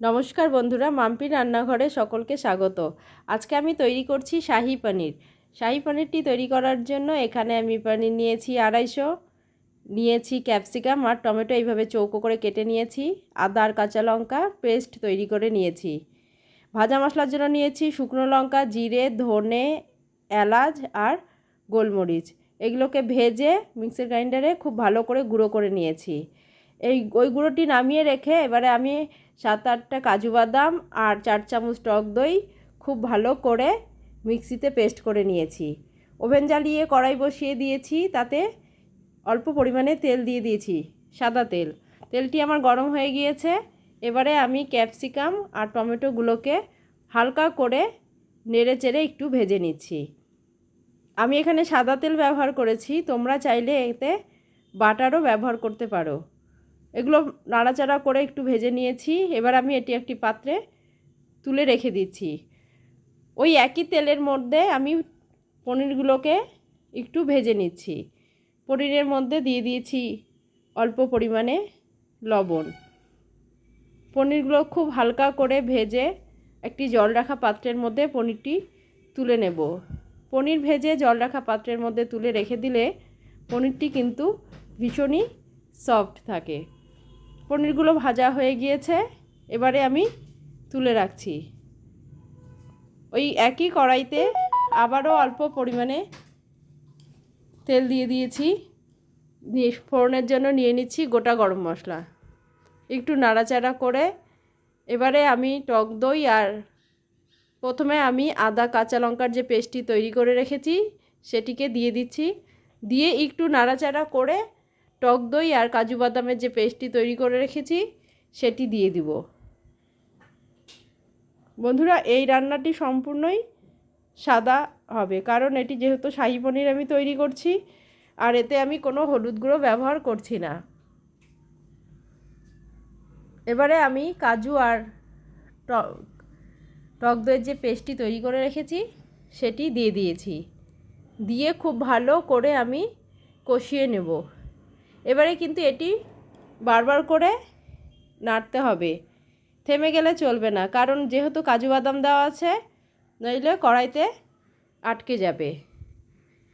নমস্কার বন্ধুরা, মাম্পি রান্নাঘরে সকলকে স্বাগত। আজকে আমি তৈরি করছি শাহি পনির। শাহি পনিরটি তৈরি করার জন্য এখানে আমি পনির নিয়েছি আড়াইশো, নিয়েছি ক্যাপসিকাম আর টমেটো এইভাবে চৌকো করে কেটে নিয়েছি, আদা আর কাঁচা লঙ্কা পেস্ট তৈরি করে নিয়েছি। ভাজা মশলার জন্য নিয়েছি শুকনো লঙ্কা, জিরে, ধনে, এলাচ আর গোলমরিচ। এগুলোকে ভেজে মিক্সার গ্রাইন্ডারে খুব ভালো করে গুঁড়ো করে নিয়েছি। এই ওই গুঁড়োটি নামিয়ে রেখে এবারে আমি সাত আটটা কাজু বাদাম আর চার চামচ টক দই খুব ভালো করে মিক্সিতে পেস্ট করে নিয়েছি। ওভেন জ্বালিয়ে কড়াই বসিয়ে দিয়েছি, তাতে অল্প পরিমাণে তেল দিয়ে দিয়েছি, সাদা তেল। তেলটি আমার গরম হয়ে গিয়েছে, এবারে আমি ক্যাপসিকাম আর টমেটোগুলোকে হালকা করে নেড়ে চেড়ে একটু ভেজে নিচ্ছি। আমি এখানে সাদা তেল ব্যবহার করেছি, তোমরা চাইলে এতে বাটারও ব্যবহার করতে পারো। এগুলো নাড়াচাড়া করে একটু ভেজে নিয়েছি। এবার আমি এটি একটি পাত্রে তুলে রেখে দিচ্ছি। ওই একই তেলের মধ্যে আমি পনিরগুলোকে একটু ভেজে নিচ্ছি। পনিরের মধ্যে দিয়ে দিয়েছি অল্প পরিমাণে লবণ। পনিরগুলো খুব হালকা করে ভেজে একটি জল রাখা পাত্রের মধ্যে পনিরটি তুলে নেব। পনির ভেজে জল রাখা পাত্রের মধ্যে তুলে রেখে দিলে পনিরটি কিন্তু ভীষণই সফট থাকে। পনিরগুলো ভাজা হয়ে গিয়েছে, এবারে আমি তুলে রাখছি। ওই একই কড়াইতে আবারও অল্প পরিমাণে তেল দিয়ে দিয়েছি। দিয়ে ফোড়নের জন্য নিয়ে নিচ্ছি গোটা গরম মশলা। একটু নাড়াচাড়া করে এবারে আমি টক দই আর প্রথমে আমি আদা কাঁচা লঙ্কার যে পেস্টটি তৈরি করে রেখেছি, সেটিকে দিয়ে দিচ্ছি। দিয়ে একটু নাড়াচাড়া করে টক দই আর কাজু বাদামের যে পেস্টটি তৈরি করে রেখেছি, সেটি দিয়ে দিব। বন্ধুরা, এই রান্নাটি সম্পূর্ণই সাদা হবে, কারণ এটি যেহেতু শাহি পনির আমি তৈরি করছি, আর এতে আমি কোনো হলুদ গুঁড়ো ব্যবহার করছি না। এবারে আমি কাজু আর টক দইয়ের যে পেস্টটি তৈরি করে রেখেছি, সেটি দিয়ে দিয়েছি। দিয়ে খুব ভালো করে আমি কষিয়ে নেব। এবারে কিন্তু এটি বারবার করে নাড়তে হবে। থেমে গেলে চলবে না, কারণ যেহেতু কাজু বাদাম দেওয়া আছে, নইলে কড়াইতে আটকে যাবে।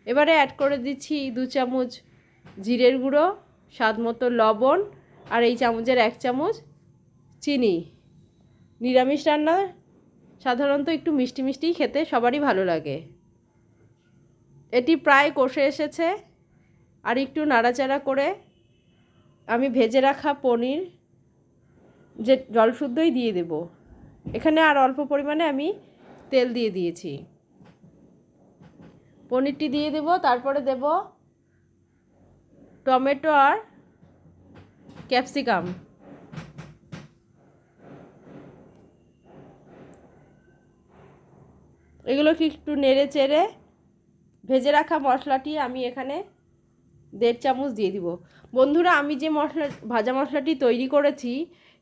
এবারে অ্যাড করে দিচ্ছি দু চামচ জিরের গুঁড়ো, স্বাদ মতো লবণ আর এই চামচের এক চামচ চিনি। নিরামিষ রান্না সাধারণত একটু মিষ্টি মিষ্টিই খেতে সবারই ভালো লাগে। এটি প্রায় কষে এসেছে। আর একটু নাড়াচাড়া করে আমি ভেজে রাখা পনির যে জল শুদ্ধই দিয়ে দেব। এখানে আর অল্প পরিমাণে আমি তেল দিয়ে দিয়েছি। পনিরটি দিয়ে দেব, তারপরে দেব টমেটো আর ক্যাপসিকাম। এগুলোকে একটু নেড়ে চেড়ে ভেজে রাখা মশলাটি আমি এখানে দেড় চামচ দিয়ে দিব। বন্ধুরা, আমি যে মশলা, ভাজা মশলাটি তৈরি করেছি,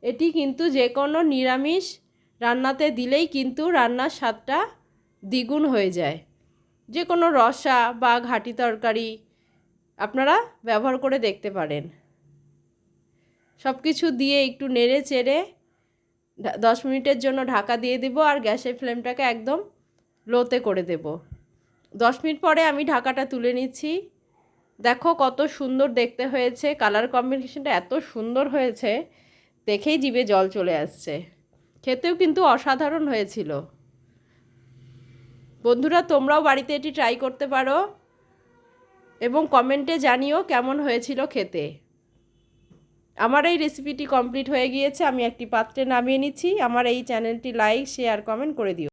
এটি কিন্তু যে কোনো নিরামিষ রান্নাতে দিলেই কিন্তু রান্নার স্বাদটা দ্বিগুণ হয়ে যায়। যে কোনো রসা বা ঘাটি তরকারি আপনারা ব্যবহার করে দেখতে পারেন। সব কিছু দিয়ে একটু নেড়ে চেড়ে দশ মিনিটের জন্য ঢাকা দিয়ে দেব আর গ্যাসের ফ্লেমটাকে একদম লোতে করে দেব। দশ মিনিট পরে আমি ঢাকাটা তুলে নিচ্ছি। দেখো কত সুন্দর দেখতে হয়েছে কালার কম্বিনেশনটা এত সুন্দর হয়েছে, দেখেই জিভে জল চলে আসছে। খেতেও কিন্তু অসাধারণ হয়েছিল। বন্ধুরা, তোমরাও বাড়িতে এটি ট্রাই করতে পারো এবং কমেন্টে জানিও কেমন হয়েছিল খেতে। আমার এই রেসিপিটি কমপ্লিট হয়ে গিয়েছে, আমি একটি পাত্রে নামিয়ে নিচ্ছি। আমার এই চ্যানেলটি লাইক শেয়ার কমেন্ট করে দিও।